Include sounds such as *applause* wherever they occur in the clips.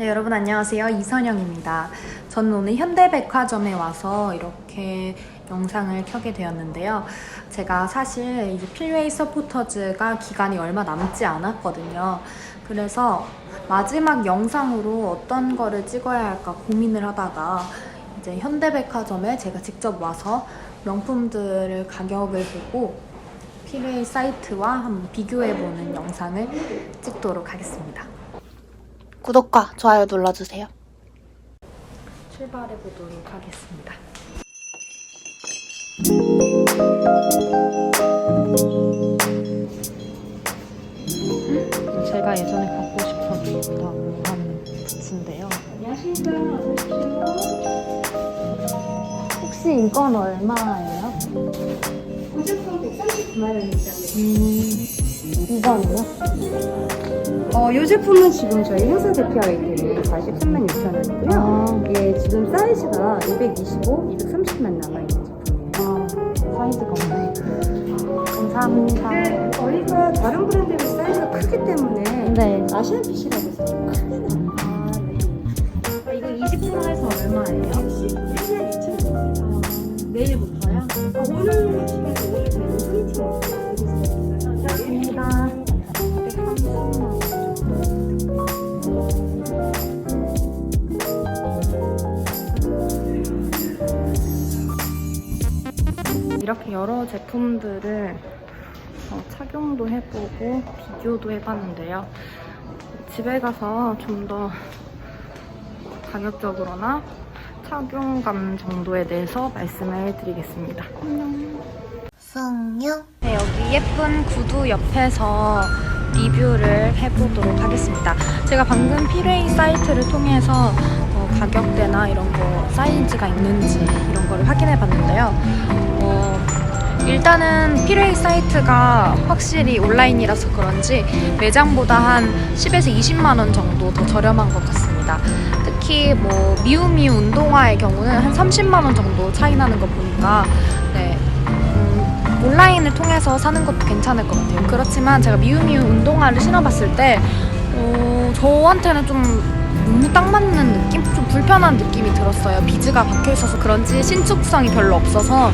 네, 여러분 안녕하세요. 이선영입니다. 저는 오늘 현대백화점에 와서 이렇게 영상을 켜게 되었는데요. 제가 사실 이제 필웨이 서포터즈가 기간이 얼마 남지 않았거든요. 그래서 마지막 영상으로 어떤 거를 찍어야 할까 고민을 하다가 이제 현대백화점에 제가 직접 와서 명품들을 가격을 보고 필웨이 사이트와 한번 비교해보는 영상을 찍도록 하겠습니다. 구독과 좋아요 눌러주세요. 출발해 보도록 하겠습니다. 제가 예전에 갖고 싶었던 한 부츠인데요. 혹시 이건 얼마예요? 고정품 139만 원입니다. 음, 이거는요? 어, 이 제품은 지금 저희 행사 대표 아이템이 43만 6천 원이고요. 아, 예, 지금 사이즈가 225, 230만 남아 있는 제품이에요. 아, 사이즈가 없네. 감사합니다. 근데 저희가 다른 브랜드의 사이즈가 크기 때문에 네. 아시안 핏이라고 해서 좀 크게 나와요. 아, 네. 이거 20%에서 얼마예요? 1년 2천 원. 내일부터요? 아, 오늘 시간에 오늘 저희 소개팅 이렇게 여러 제품들을 어, 착용도 해보고 비교도 해봤는데요. 집에 가서 좀 더 가격적으로나 착용감 정도에 대해서 말씀을 드리겠습니다. 성령. 네, 여기 예쁜 구두 옆에서 리뷰를 해보도록 하겠습니다. 제가 방금 피레이 사이트를 통해서 어, 가격대나 이런 거 사이즈가 있는지 이런 거를 확인해 봤는데요. 어, 일단은 피레이 사이트가 확실히 온라인이라서 그런지 매장보다 한 10에서 20만 원 정도 더 저렴한 것 같습니다. 특히 뭐 미우미우 운동화의 경우는 한 30만 원 정도 차이 나는 거 보니까 네, 음, 온라인을 통해서 사는 것도 괜찮을 것 같아요. 그렇지만 제가 미우미우 운동화를 신어봤을 때 어, 저한테는 좀 너무 딱 맞는 느낌? 좀 불편한 느낌이 들었어요. 비즈가 박혀 있어서 그런지 신축성이 별로 없어서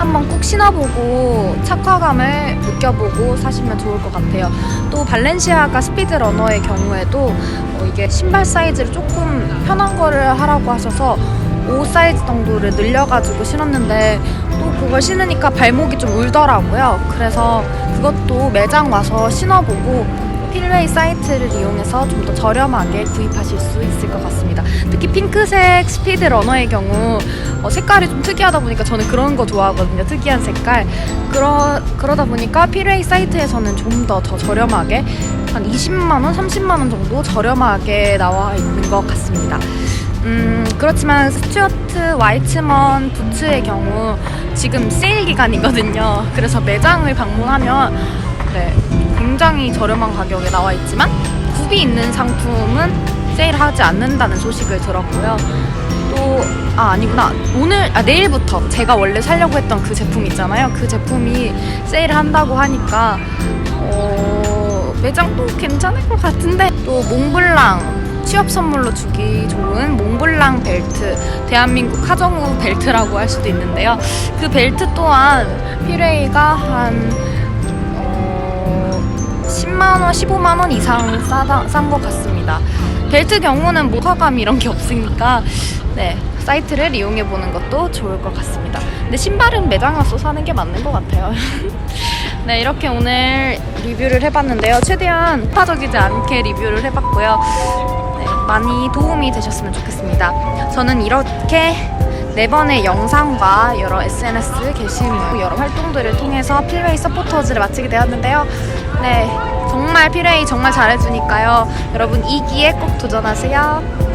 한번 꼭 신어보고 착화감을 느껴보고 사시면 좋을 것 같아요. 또 발렌시아가 스피드 러너의 경우에도 어, 이게 신발 사이즈를 조금 편한 거를 하라고 하셔서 5 사이즈 정도를 늘려가지고 신었는데 또 그걸 신으니까 발목이 좀 울더라고요. 그래서 그것도 매장 와서 신어보고 필웨이 사이트를 이용해서 좀 더 저렴하게 구입하실 수 있을 것 같습니다. 특히 핑크색 스피드 러너의 경우 어, 색깔이 좀 특이하다 보니까 저는 그런 거 좋아하거든요. 특이한 색깔. 그러, 그러다 보니까 필웨이 사이트에서는 좀 더 더 저렴하게 한 20만원, 30만원 정도 저렴하게 나와 있는 것 같습니다. 음, 그렇지만 스튜어트 와이츠먼 부츠의 경우 지금 세일 기간이거든요. 그래서 매장을 방문하면 네, 굉장히 저렴한 가격에 나와 있지만 굽이 있는 상품은 세일하지 않는다는 소식을 들었고요. 또, 아, 아니구나. 오늘, 아, 내일부터 제가 원래 사려고 했던 그 제품 있잖아요. 그 제품이 세일을 한다고 하니까, 어, 매장도 괜찮을 것 같은데, 또 몽블랑, 취업 선물로 주기 좋은 몽블랑 벨트, 대한민국 하정우 벨트라고 할 수도 있는데요. 그 벨트 또한 피레이가 한, 어, 10만원, 15만원 이상 싸다, 싼것 같습니다. 벨트 경우는 뭐 화감 이런 게 없으니까, 네, 사이트를 이용해 보는 것도 좋을 것 같습니다. 근데 신발은 매장 와서 사는 게 맞는 것 같아요. *laughs* 네, 이렇게 오늘 리뷰를 해봤는데요. 최대한 파적이지 않게 리뷰를 해봤고요. 네, 많이 도움이 되셨으면 좋겠습니다. 저는 이렇게 네 번의 영상과 여러 SNS 게시물, 여러 활동들을 통해서 필웨이 서포터즈를 마치게 되었는데요. 네, 정말 필웨이 정말 잘해주니까요. 여러분 이 기회에 꼭 도전하세요.